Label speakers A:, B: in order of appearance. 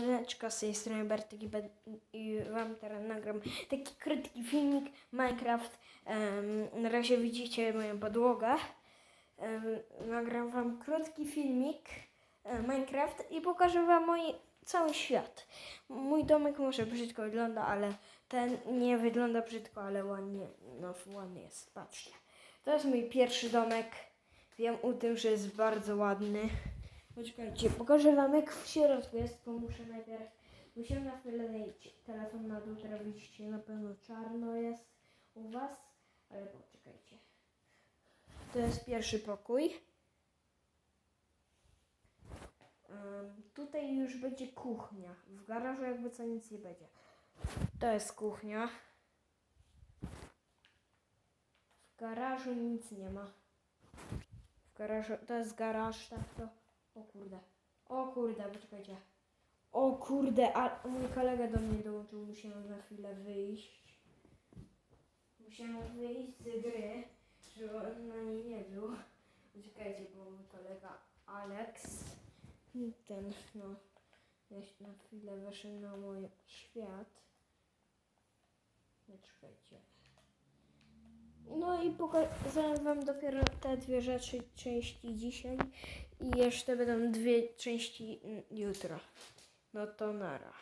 A: Siemaneczko, z tej strony Bartek i, i Wam teraz nagram taki krótki filmik Minecraft. Em, na razie widzicie moją podłogę. Em, nagram Wam krótki filmik e, Minecraft i pokażę Wam mój cały świat. Mój domek może brzydko wygląda, ale ten nie wygląda brzydko, ale ładnie, no ładny jest, patrzcie. To jest mój pierwszy domek. Wiem o tym, że jest bardzo ładny. Poczekajcie, pokażę wam jak w środku jest, tylko muszę najpierw... Musimy na chwilę lecieć telefon na dół, teraz widzicie, na pewno czarno jest u was, ale poczekajcie. To jest pierwszy pokój. Em, tutaj już będzie kuchnia. W garażu jakby co nic nie będzie. To jest kuchnia. W garażu nic nie ma. W garażu, to jest garaż, tak to. O kurde. O kurde, poczekajcie. O kurde, a mój kolega do mnie dołączył, musiałem na chwilę wyjść. Musiałem wyjść z gry, żeby on na niej nie był. Poczekajcie, bo mój kolega Alex, ten, no, ja się na chwilę weszłem na mój świat. Nie czekajcie. No i pokazałem wam dopiero te dwie rzeczy części dzisiaj i jeszcze będą dwie części jutro. No to nara.